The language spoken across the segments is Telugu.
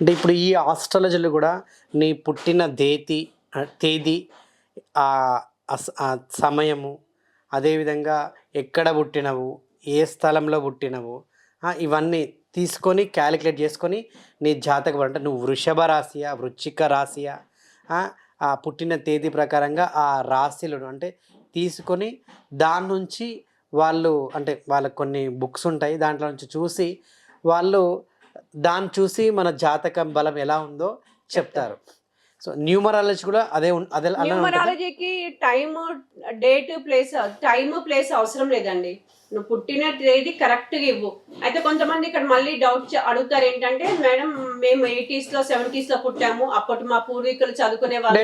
అంటే ఇప్పుడు ఈ ఆస్ట్రాలజీలో కూడా నీ పుట్టిన దేతి తేదీ సమయము అదేవిధంగా ఎక్కడ పుట్టినవు ఏ స్థలంలో పుట్టినవు ఇవన్నీ తీసుకొని క్యాలిక్యులేట్ చేసుకొని నీ జాతకం అంటే నువ్వు వృషభ రాశియా వృచ్చిక రాశియా ఆ, ఆ పుట్టిన తేదీ ప్రకారంగా ఆ రాశిలను అంటే తీసుకొని దాని నుంచి వాళ్ళు అంటే వాళ్ళకి కొన్ని బుక్స్ ఉంటాయి దాంట్లో నుంచి చూసి వాళ్ళు దాన్ని చూసి మన జాతకం బలం ఎలా ఉందో చెప్తారు. సో న్యూమరాలజీ కూడా అదే అదే? న్యూమరాలజీకి time date place time place అవసరం లేదండి. నువ్వు పుట్టిన తేదీ కరెక్ట్గా ఇవ్వు. అయితే కొంతమంది ఇక్కడ మళ్ళీ డౌట్ అడుగుతారు ఏంటంటే మేడం మేము ఎయిటీస్లో సెవెంటీస్లో పుట్టాము. అప్పటి మా పూర్వీకులు చదువుకునే వాళ్ళు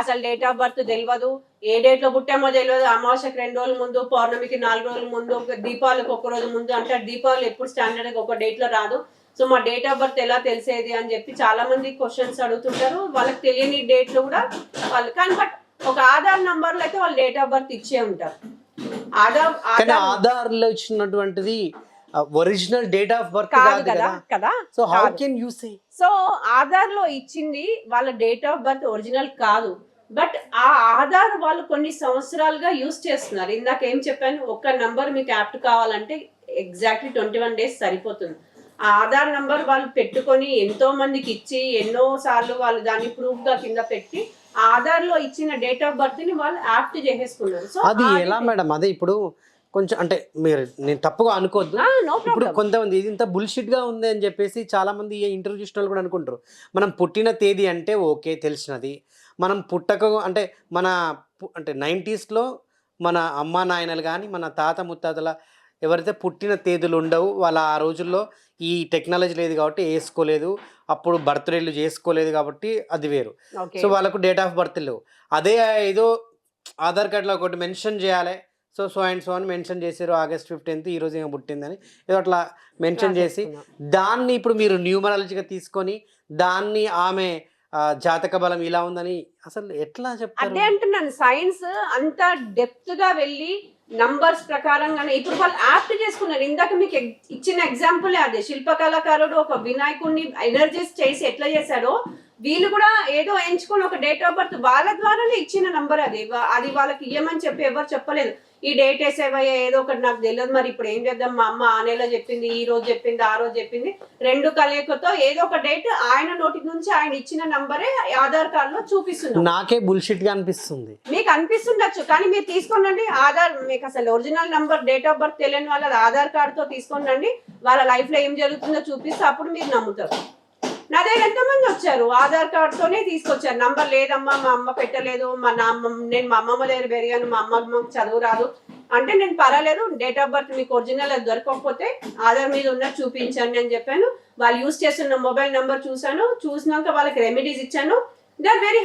అసలు డేట్ ఆఫ్ బర్త్ తెలియదు ఏ డేట్లో పుట్టామో తెలియదు అమావాస్యకి రెండు రోజుల ముందు పౌర్ణమికి నాలుగు రోజుల ముందు దీపావళికి ఒక రోజు ముందు అంటే దీపావళి ఎప్పుడు స్టాండర్డ్ ఒక డేట్లో రాదు. సో మా డేట్ ఆఫ్ బర్త్ ఎలా తెలిసేది అని చెప్పి చాలా మంది క్వశ్చన్స్ అడుగుతుంటారు. వాళ్ళకి తెలియని డేట్లో కూడా వాళ్ళు కానీ బట్ ఒక ఆధార్ నంబర్లో అయితే వాళ్ళు డేట్ ఆఫ్ బర్త్ ఇచ్చే ఉంటారు. ఆధార్ ఆధార్ ఆధార్లో ఇచ్చినటువంటిది ఒరిజినల్ డేట్ ఆఫ్ బర్త్ కాదు కాదు కదా so how. Can you say so ఆధార్లో ఇచ్చింది వాళ్ళ డేట్ ఆఫ్ బర్త్ ఒరిజినల్ కాదు. బట్ ఆ ఆధార్ వాళ్ళు కొన్ని సంవత్సరాలుగా యూస్ చేస్తున్నారు. ఇందాక ఏం చెప్పాను ఒక నంబర్ మీకు యాప్ట్ కావాలంటే ఎగ్జాక్ట్లీ ట్వంటీ వన్ డేస్ సరిపోతుంది. ఆ ఆధార్ నంబర్ వాళ్ళు పెట్టుకొని ఎంతో మందికి ఇచ్చి ఎన్నో సార్లు వాళ్ళు దాన్ని ప్రూఫ్గా కింద పెట్టి ఆధార్లో ఇచ్చిన డేట్ ఆఫ్ బర్త్ని వాళ్ళు యాప్ట్ చేసేసుకున్నారు. సో అది ఎలా మేడం? అదే ఇప్పుడు కొంచెం అంటే మీరు నేను తప్పుగా అనుకోవద్దు. ఇప్పుడు కొంతమంది ఇది ఇంత bullshit గా ఉంది అని చెప్పేసి చాలా మంది ఏ ఇంటర్వ్యూ చూసిన వాళ్ళు కూడా అనుకుంటారు. మనం పుట్టిన తేదీ అంటే ఓకే తెలిసినది. మనం పుట్టక అంటే మన అంటే 90s లో మన అమ్మా నాయనలు కానీ మన తాత ముత్తాతల ఎవరైతే పుట్టిన తేదీలు ఉండవు వాళ్ళ ఆ రోజుల్లో ఈ టెక్నాలజీ లేదు కాబట్టి వేసుకోలేదు. అప్పుడు బర్త్డేలు చేసుకోలేదు కాబట్టి అది వేరు. సో వాళ్ళకు డేట్ ఆఫ్ బర్త్ లేవు. అదే ఏదో ఆధార్ కార్డులో ఒకటి మెన్షన్ చేయాలి. సో సో అండ్ సో అని మెన్షన్ చేశారు ఆగస్ట్ ఫిఫ్టీన్త్ ఈ రోజు ఏమో పుట్టిందని. ఏదో అట్లా మెన్షన్ చేసి దాన్ని ఇప్పుడు మీరు న్యూమరాలజీగా తీసుకొని దాన్ని ఆమె జాతక బలం ఇలా ఉందని అసలు ఎట్లా చెప్తారు? అదే అంటున్నాను. సైన్స్ అంత డెప్త్గా వెళ్ళి నంబర్స్ ప్రకారంగా ఇప్పుడు వాళ్ళు యాప్ట్ చేసుకున్నారు. ఇందాక మీకు ఇచ్చిన ఎగ్జాంపుల్ అదే. శిల్పకళాకారుడు ఒక వినాయకుడిని ఎనర్జీస్ చేసి ఎట్లా చేశాడో వీళ్ళు కూడా ఏదో ఎంచుకొని ఒక డేట్ ఆఫ్ బర్త్ వాళ్ళ ద్వారానే ఇచ్చిన నంబర్ అది. అది వాళ్ళకి ఇవ్వమని చెప్పి ఎవరు చెప్పలేదు. ఈ డేట్ వేసేవయ్యా ఏదో ఒకటి నాకు తెలియదు మరి ఇప్పుడు ఏం చేద్దాం? మా అమ్మ ఆ నెల చెప్పింది ఈ రోజు చెప్పింది ఆ రోజు చెప్పింది. రెండు కలయికతో ఏదో ఒక డేట్ ఆయన నోటి నుంచి ఆయన ఇచ్చిన నంబరే ఆధార్ కార్డులో చూపిస్తున్నారు నాకే bullshit గా అనిపిస్తుంది. మీకు అనిపిస్తుండొచ్చు కానీ మీరు తీసుకోనండి ఆధార్ మీకు అసలు original number date of birth తెలియని వాళ్ళ ఆధార్ కార్డుతో తీసుకోనండి వాళ్ళ లైఫ్లో ఏం జరుగుతుందో చూపిస్తే అప్పుడు మీరు నమ్ముతారు. తీసుకొచ్చారు. ఆధార్ కార్డ్ తోనే తీసుకొచ్చారు. నంబర్ లేదమ్మా మా అమ్మ పెట్టలేదు. మా నా అమ్మ నేను మా అమ్మమ్మ దగ్గర పెరిగాను. మా అమ్మమ్మ చదువు రాదు. అంటే నేను పర్వాలేదు డేట్ ఆఫ్ బర్త్ మీకు ఒరిజినల్ అది దొరకకపోతే ఆధార్ మీద ఉన్నది చూపించండి అని చెప్పాను. వాళ్ళు యూస్ చేస్తున్న మొబైల్ నెంబర్ చూశాను. చూసినాక వాళ్ళకి రెమెడీస్ ఇచ్చాను. They are very